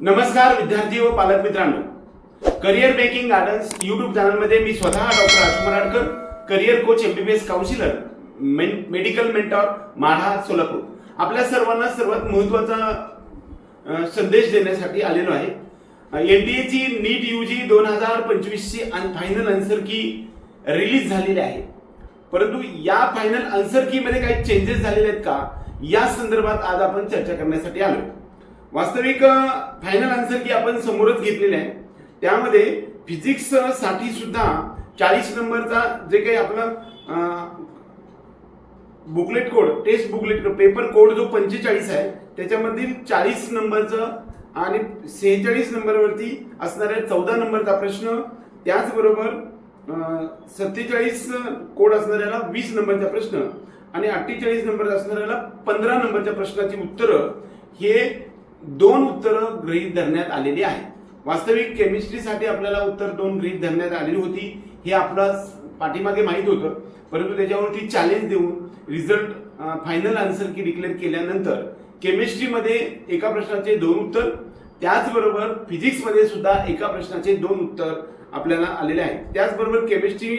नमस्कार विद्यार्थी व पालक मित्रांनो. करिअर मेकिंग गार्डन्स युट्यूब चॅनलमध्ये मी स्वतः doctor Rajkumar Adkar career coach MBBS counsellor main medical mentor Madha Solapur. आपल्या सर्वांना सर्वात महत्त्वाचा संदेश देण्यासाठी आलेलो आहे. एन डी एची नीट यू जी दोन हजार पंचवीसची फायनल आन्सर की रिलीज झालेली आहे. परंतु या फायनल आन्सर की मध्ये काही चेंजेस झालेले आहेत का? या संदर्भात आज आपण चर्चा करण्यासाठी आलो वास्तविक फायनल आन्सर की आपण समोरच घेतलेले आहे. त्यामध्ये फिजिक्ससाठी सुद्धा चाळीस नंबरचा जे काही आपलं booklet code test booklet paper code जो पंचेचाळीस आहे त्याच्यामधील चाळीस नंबरचं आणि सेहेचाळीस नंबरवरती असणाऱ्या चौदा नंबरचा प्रश्न त्याचबरोबर सत्तेचाळीस कोड असणाऱ्याला वीस नंबरचा प्रश्न आणि अठ्ठेचाळीस नंबर असणाऱ्याला पंधरा नंबरच्या प्रश्नाची उत्तरं हे दोन उत्तरं गृहीत धरण्यात आलेली आहेत. वास्तविक केमिस्ट्रीसाठी आपल्याला उत्तर दोन गृहीत धरण्यात आलेली होती. हे आपला पाठीमागे माहीत होतं. परंतु त्याच्यावरती चॅलेंज देऊन result final answer key declare केल्यानंतर केमिस्ट्रीमध्ये एका प्रश्नाचे दोन उत्तर त्याचबरोबर फिजिक्समध्ये सुद्धा एका प्रश्नाचे दोन उत्तर आपल्याला आलेले आहेत. त्याचबरोबर केमिस्ट्री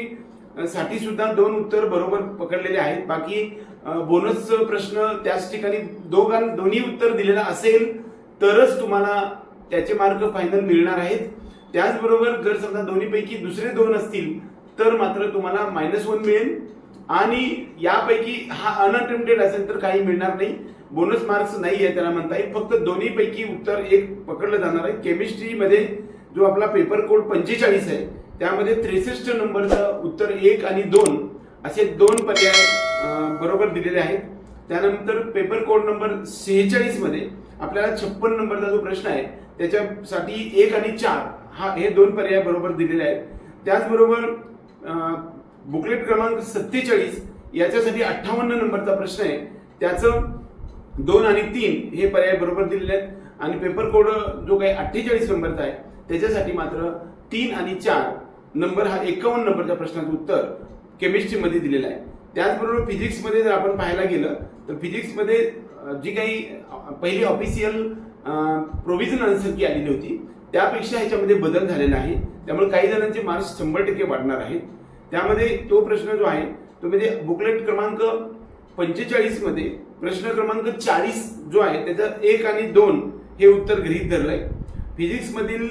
साठी सुद्धा दोन उत्तर बरोबर पकडलेले आहेत. बाकी बोनस प्रश्न त्याच ठिकाणी दोघां दोन्ही उत्तर दिलेलं असेल तरच तुम्हाला त्याचे मार्क फायनल मिळणार आहेत. त्याचबरोबर जर समजा दोन्हीपैकी दुसरे दोन असतील तर मात्र तुम्हाला मायनस वन मिळेल. आणि यापैकी हा अनअटेम्प्टेड असेल तर काही मिळणार नाही. बोनस मार्क्स नाही आहे त्याला म्हणता येईल. फक्त दोन्हीपैकी उत्तर एक पकडलं जाणार आहे. केमिस्ट्रीमध्ये जो आपला पेपर कोड पंचेचाळीस आहे त्यामध्ये त्रेसष्ट नंबरचं उत्तर एक आणि दोन असे दोन पर्याय बरोबर दिलेले आहेत. त्यानंतर पेपर कोड नंबर सेहेचाळीसमध्ये आपल्याला छप्पन नंबरचा जो प्रश्न आहे त्याच्यासाठी एक आणि चार हा हे दोन पर्याय बरोबर दिलेले आहेत. त्याचबरोबर बुकलेट क्रमांक सत्तेचाळीस याच्यासाठी अठ्ठावन्न नंबरचा प्रश्न आहे. त्याचं दोन आणि तीन हे पर्याय बरोबर दिलेले आहेत. आणि पेपर कोड जो काही अठ्ठेचाळीस नंबरचा आहे त्याच्यासाठी मात्र तीन आणि चार नंबर हा एकावन्न नंबरच्या प्रश्नाचं उत्तर केमिस्ट्रीमध्ये दिलेलं आहे. त्याचबरोबर फिजिक्समध्ये जर आपण पाहायला गेलं तर फिजिक्समध्ये जी काही पहिली ऑफिशियल प्रोव्हिजन आन्सर की आलेली होती त्यापेक्षा ह्याच्यामध्ये बदल झालेला आहे. त्यामुळे काही जणांचे मार्क्स शंभर टक्के वाढणार आहेत. त्यामध्ये तो प्रश्न जो आहे तो म्हणजे बुकलेट क्रमांक पंचेचाळीसमध्ये प्रश्न क्रमांक चाळीस जो आहे त्याचा एक आणि दोन हे उत्तर गृहीत धरलंय. आहे फिजिक्समधील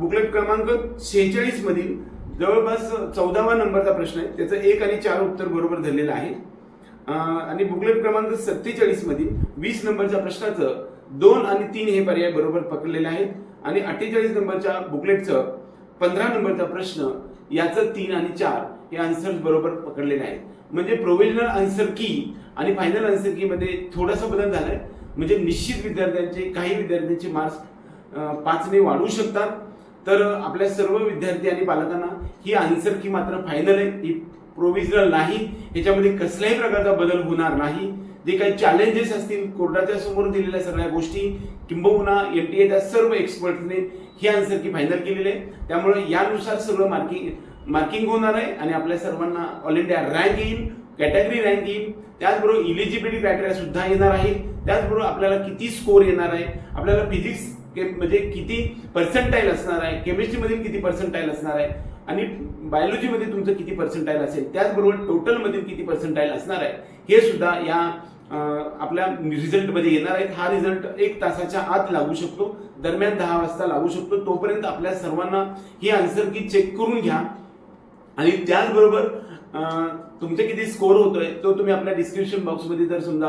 बुकलेट क्रमांक शेहेचाळीसमधील जवळपास चौदावा नंबरचा प्रश्न आहे. त्याचं एक आणि चार उत्तर बरोबर धरलेलं आहे. आणि बुकलेट क्रमांक सत्तेचाळीस मधील वीस नंबरच्या प्रश्नाचं दोन आणि तीन हे पर्याय बरोबर पकडलेले आहेत. आणि अठ्ठेचाळीस नंबरच्या बुकलेटचं पंधरा नंबरचा प्रश्न याचं तीन आणि चार हे आन्सर बरोबर पकडलेले आहेत. म्हणजे प्रोव्हिजनल आन्सर की आणि फायनल आन्सर की मध्ये थोडासा बदल झालाय. म्हणजे निश्चित विद्यार्थ्यांचे काही विद्यार्थ्यांचे मार्क्स पाचने वाढू शकतात. तर आपल्या सर्व विद्यार्थी आणि पालकांना ही आन्सर की मात्र फायनल आहे ही प्रोव्हिजनल नाही. याच्यामध्ये कसल्याही प्रकारचा बदल होणार नाही. जे काही चॅलेंजेस असतील कोर्टाच्या समोर दिलेल्या सगळ्या गोष्टी किंबहुना एन टी एच्या सर्व एक्सपर्टने ही आन्सर की फायनल केलेली आहे. त्यामुळे यानुसार सगळं मार्किंग मार्किंग होणार आहे आणि आपल्या सर्वांना ऑल इंडिया रँक येईल कॅटेगरी रँक येईल. त्याचबरोबर इलिजिबिलिटी क्रायटेरिया सुद्धा येणार आहे त्याचबरोबर आपल्याला किती स्कोर येणार आहे? आपल्याला फिजिक्स म्हणजे किती पर्सेंटाईल असणार आहे? केमिस्ट्रीमधील किती पर्सेंटाईल असणार आहे? आणि बायोलॉजीमध्ये तुमचं किती पर्सेंटाईल असेल? त्याचबरोबर टोटलमधील किती पर्सेंटाईल असणार आहे? हे सुद्धा या आपल्या रिझल्टमध्ये येणार आहेत. हा रिझल्ट एक तासाच्या आत लागू शकतो. दरम्यान दहा वाजता लागू शकतो. तोपर्यंत आपल्या सर्वांना ही आन्सर की चेक करून घ्या. आणि त्याचबरोबर तुमचे किती स्कोर होतोय तो तुम्ही आपल्या डिस्क्रिप्शन बॉक्समध्ये जर समजा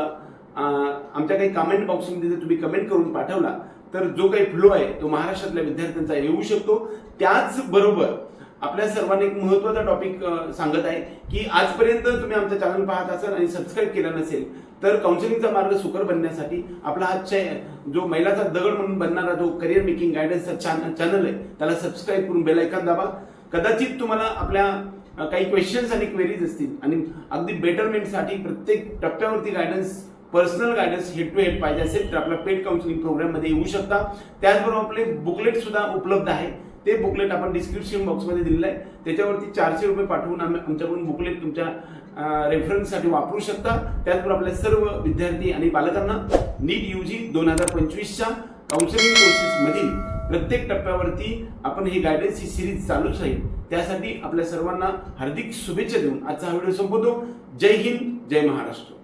आमच्या काही कमेंट बॉक्समध्ये जर तुम्ही कमेंट करून पाठवला तर जो काही फ्लो आहे तो महाराष्ट्रातल्या विद्यार्थ्यांचा येऊ शकतो. त्याचबरोबर आपल्या सर्वांना एक महत्त्वाचा टॉपिक सांगत आहे की आजपर्यंत तुम्ही आमचं चॅनल पाहत असाल आणि सबस्क्राईब केलं नसेल तर काउन्सिलिंगचा मार्ग सुकर बनण्यासाठी आपला हा जो महिलाचा दगड म्हणून बनणारा जो करिअर मेकिंग गायडन्सचा चॅनल आहे त्याला सबस्क्राईब करून बेल ऐकन दाबा. कदाचित तुम्हाला आपल्या काही क्वेश्चन्स आणि क्वेरीज असतील आणि अगदी बेटरमेंटसाठी प्रत्येक टप्प्यावरती guidance personal guidance head to head पाहिजे असेल तर आपल्या पेड काउन्सिलिंग प्रोग्राममध्ये येऊ शकता. त्याचबरोबर आपले बुकलेट सुद्धा उपलब्ध आहे. ते बुकलेट आपण डिस्क्रिप्शन बॉक्समध्ये दिलेलं आहे. त्याच्यावरती चारशे रुपये पाठवून आम्ही आमच्याकडून बुकलेट तुमच्या रेफरन्ससाठी वापरू शकता. त्याचबरोबर आपल्या सर्व विद्यार्थी आणि पालकांना नीट यू जी दोन हजार पंचवीसच्या काउन्सिलिंग कोर्सेसमधील प्रत्येक टप्प्यावरती आपण ही गायडन्स ही सिरीज चालूच राहील. त्यासाठी आपल्या सर्वांना हार्दिक शुभेच्छा देऊन आजचा हा व्हिडिओ संपवतो. जय हिंद जय महाराष्ट्र.